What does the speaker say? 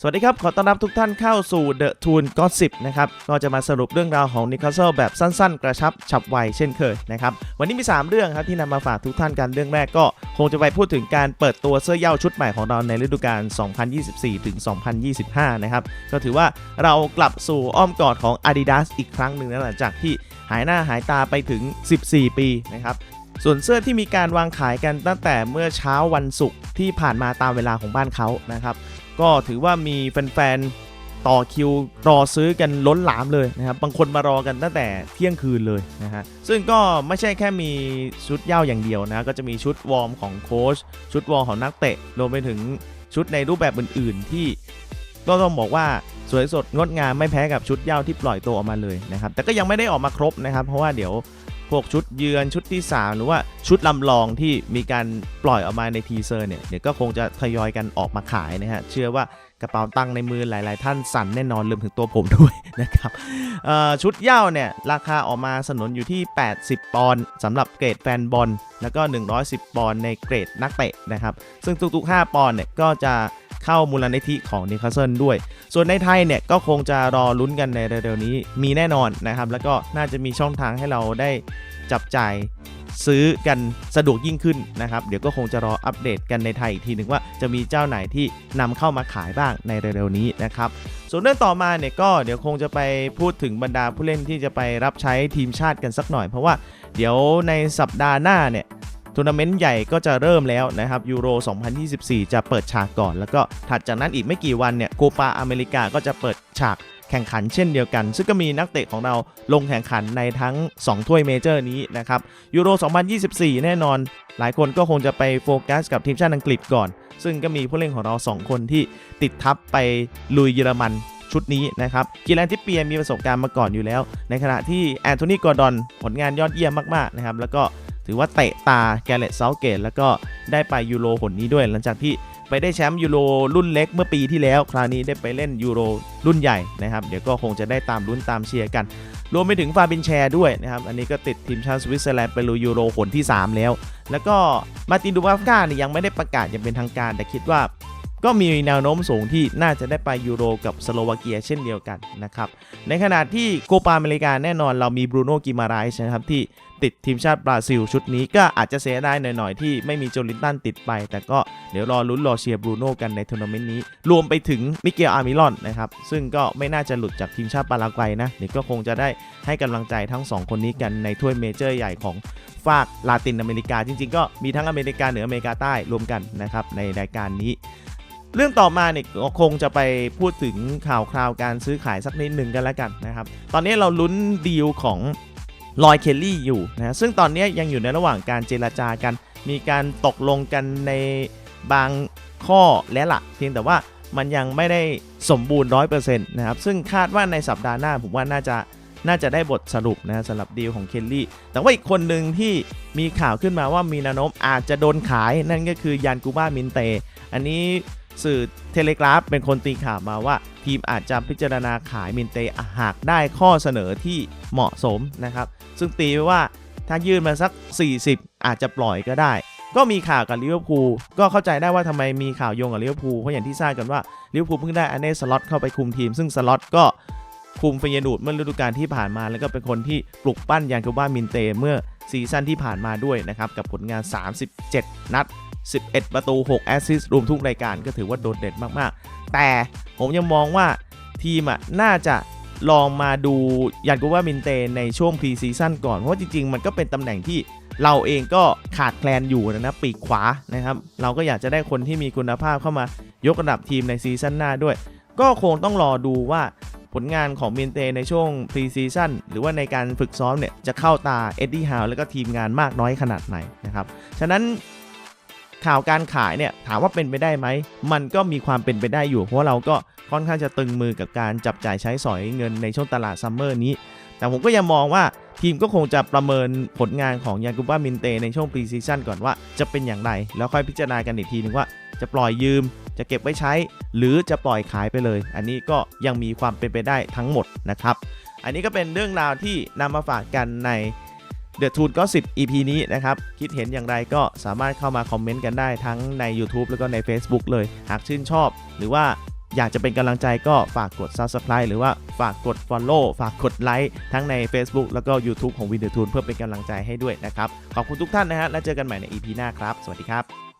สวัสดีครับ ขอต้อนรับทุกท่านเข้าสู่ The t o o n Gossip นะครับ ก็จะมาสรุปเรื่องราวของ Newcastle แบบสั้นๆ กระชับฉับไวเช่นเคยนะครับ วันนี้มี 3 เรื่องครับที่นำมาฝากทุกท่านกันเรื่องแรกก็คงจะไปพูดถึงการเปิดตัวเสื้อเย่าชุดใหม่ของเราในฤดูกาล 2024 ถึง 2025 นะครับ ก็ถือว่าเรากลับสู่อ้อมกอดของ Adidas อีกครั้งหนึ่งนะหลังจากที่หายหน้าหายตาไปถึง 14 ปีนะครับ ส่วนเสื้อที่มีการวางขายกันตั้งแต่เมื่อเช้าวันศุกร์ที่ผ่านมาตามเวลาของบ้านเขานะครับ ก็ถือว่ามีแฟนๆต่อคิวรอซื้อกันล้นหลามเลยนะครับ บางคนมารอกันตั้งแต่เที่ยงคืนเลยนะฮะ ซึ่งก็ไม่ใช่แค่มีชุดเย้าอย่างเดียวนะ ก็จะมีชุดวอร์มของโค้ช ชุดวอร์มของนักเตะ รวมไปถึงชุดในรูปแบบอื่น ๆ ที่ก็ต้องบอกว่าสวยสดงดงามไม่แพ้กับชุดเย้าที่ปล่อยตัวออกมาเลยนะครับ แต่ก็ยังไม่ได้ออกมาครบนะครับ เพราะว่าเดี๋ยว วกชุดเยือนชุดที่ 3 หรือว่าชุดลำลองที่มีการปล่อยออกมาในทีเซอร์เนี่ยเดี๋ยวก็คงจะทยอยกันออกมาขายนะฮะ เชื่อว่ากระเป๋าตังค์ในมือหลาย ๆ ท่านสั่นแน่นอนรวมถึงตัวผมด้วยนะครับชุดเย้าเนี่ย ราคาออกมาสนนอยู่ที่ 80 ปอนด์สำหรับเกรดแฟนบอลแล้วก็ 110 ปอนด์ในเกรดนักเตะนะครับ ซึ่งทุก ๆ 5 ปอนด์เนี่ยก็จะ เข้ามูลนิธิของนิคาเซิลด้วย ส่วนในไทยเนี่ยก็คงจะรอลุ้นกันในเร็วๆนี้มีแน่นอนนะครับ แล้วก็น่าจะมีช่องทางให้เราได้จับจ่ายซื้อกันสะดวกยิ่งขึ้นนะครับ เดี๋ยวก็คงจะรออัปเดตกันในไทยอีกทีหนึ่งว่าจะมีเจ้าไหนที่นำเข้ามาขายบ้างในเร็วๆนี้นะครับ ส่วนเรื่องต่อมาเนี่ยก็เดี๋ยวคงจะไปพูดถึงบรรดาผู้เล่นที่จะไปรับใช้ทีมชาติกันสักหน่อย เพราะว่าเดี๋ยวในสัปดาห์หน้าเนี่ย ทัวร์นาเมนต์ใหญ่ก็จะเริ่มแล้วนะครับยูโร 2024 จะเปิดฉากก่อน แล้วก็ถัดจากนั้นอีกไม่กี่วันเนี่ยโกปาอเมริกาก็จะเปิดฉากแข่งขันเช่นเดียวกัน ซึ่งก็มีนักเตะของเราลงแข่งขันในทั้ง 2 ถ้วยเมเจอร์นี้นะครับยูโร 2024 แน่นอน หลายคนก็คงจะไปโฟกัสกับทีมชาติอังกฤษก่อน ซึ่งก็มีผู้เล่นของเรา 2 คนที่ติดทัพไปลุยเยอรมันชุดนี้นะครับกิแลนทิปเปียมีประสบการณ์มาก่อนอยู่แล้ว ในขณะที่แอนโทนีกอร์ดอนผลงานยอดเยี่ยมมากๆนะครับแล้วก็ ถือว่าเตะตาแกเลตเซาเกตแล้วก็ได้ไปยูโรหนนี้ด้วยหลังจากที่ไปได้แชมป์ยูโรรุ่นเล็กเมื่อปีที่แล้ว คราวนี้ได้ไปเล่นยูโรรุ่นใหญ่นะครับ เดี๋ยวก็คงจะได้ตามลุ้นตามเชียร์กัน รวมไปถึงฟาบินแชร์ด้วยนะครับ อันนี้ก็ติดทีมชาติสวิตเซอร์แลนด์ไปลุยยูโรหนที่ 3 แล้ว แล้วก็มาตินดูบาฟกาเนี่ยยังไม่ได้ประกาศอย่างเป็นทางการ แต่คิดว่า ก็มีแนวโน้มสูงที่น่าจะได้ไปยูโรกับสโลวาเกียเช่นเดียวกันนะครับ ในขณะที่โกปาอเมริกาแน่นอนเรามีบรูโน่กิมาไรส์นะครับที่ติดทีมชาติบราซิลชุดนี้ก็อาจจะเสียได้หน่อย ๆ ที่ไม่มีโจลินตันติดไป แต่ก็เดี๋ยวรอลุ้นรอเชียร์บรูโน่กันในทัวร์นาเมนต์นี้ รวมไปถึงมิเกลอาร์มิลอนนะครับ ซึ่งก็ไม่น่าจะหลุดจากทีมชาติปารากวัยนะเดี๋ยวก็คงจะได้ให้กำลังใจทั้ง 2 คนนี้กันในถ้วยเมเจอร์ใหญ่ของฝากลาตินอเมริกา จริง ๆ ก็มีทั้งอเมริกาเหนืออเมริกาใต้รวมกันนะครับในรายการนี้ เรื่องต่อมาเนี่ยคงจะไปพูดถึงข่าวคราวการซื้อขายสักนิดหนึ่งกันแล้วกันนะครับ ตอนนี้เราลุ้นดีลของลอยเคลลี่อยู่นะซึ่งตอนนี้ยังอยู่ในระหว่างการเจรจากัน มีการตกลงกันในบางข้อและละเพียงแต่ว่ามันยังไม่ได้สมบูรณ์ 100%นะครับ ซึ่งคาดว่าในสัปดาห์หน้าผมว่าน่าจะน่าจะได้บทสรุปนะสำหรับดีลของเคลลี่ แต่ว่าอีกคนหนึ่งที่มีข่าวขึ้นมาว่ามีแนวโน้มอาจจะโดนขายนั่นก็คือยานกูบ้ามินเต อันนี้ สื่อเทเลกราฟเป็นคนตีข่าวมาว่า ทีมอาจจะพิจารณาขายมินเตหากได้ข้อเสนอที่เหมาะสมนะครับ ซึ่งตีไว้ว่าถ้ายื่นมาสัก 40 อาจจะปล่อยก็ได้ ก็มีข่าวกับลิเวอร์พูลก็เข้าใจได้ว่าทำไมมีข่าวโยงกับลิเวอร์พูลเพราะอย่างที่ทราบกันว่าลิเวอร์พูลเพิ่งได้อันเน่สล็อตเข้าไปคุมทีม ซึ่งสล็อตก็คุมเฟยนูดเมื่อฤดูกาลที่ผ่านมา แล้วก็เป็นคนที่ปลุกปั้นยานกูบ้ามินเตเมื่อซีซั่นที่ผ่านมาด้วยนะครับกับผลงาน 37 นัด 11 ประตู 6 แอสซิสต์รวมทุกรายการก็ถือว่าโดดเด่นมากๆ แต่ผมยังมองว่าทีมอะน่าจะลองมาดูยันกูว่ามินเตในช่วงพรีซีซั่นก่อน เพราะว่าจริง ๆ มันก็เป็นตำแหน่งที่เราเองก็ขาดแคลนอยู่นะนะปีกขวานะครับ เราก็อยากจะได้คนที่มีคุณภาพเข้ามายกระดับทีมในซีซั่นหน้าด้วย ก็คงต้องรอดูว่าผลงานของมินเตในช่วงพรีซีซั่นหรือว่าในการฝึกซ้อมเนี่ยจะเข้าตาเอ็ดดี้ฮาวแล้วก็ทีมงานมากน้อยขนาดไหนนะครับ ฉะนั้น ข่าวการขายเนี่ยถามว่าเป็นไปได้ไหม มันก็มีความเป็นไปได้อยู่ เพราะเราก็ค่อนข้างจะตึงมือกับการจับจ่ายใช้สอยเงินในช่วงตลาดซัมเมอร์นี้ แต่ผมก็ยังมองว่าทีมก็คงจะประเมินผลงานของยากุบ้ามินเตในช่วงพรีซีซั่นก่อนว่าจะเป็นอย่างไร แล้วค่อยพิจารณากันอีกทีนึงว่าจะปล่อยยืม จะเก็บไว้ใช้ หรือจะปล่อยขายไปเลย อันนี้ก็ยังมีความเป็นไปได้ทั้งหมดนะครับ อันนี้ก็เป็นเรื่องราวที่นำมาฝากกันใน The t o o l ก็ 10 EP นี้นะครับ คิดเห็นอย่างไรก็สามารถเข้ามาคอมเมนต์กันได้ทั้งใน YouTube แล้วก็ใน Facebook เลย หากชื่นชอบ หรือว่าอยากจะเป็นกำลังใจก็ฝากกด Subscribe หรือว่าฝากกด Follow ฝากกดไลค์ทั้งใน Facebook แล้วก็ YouTube ของ w i n d o w t o o l เพื่อเป็นกำลังใจให้ด้วยนะครับ ขอบคุณทุกท่านนะฮะ แล้วเจอกันใหม่ใน EP หน้าครับ สวัสดีครับ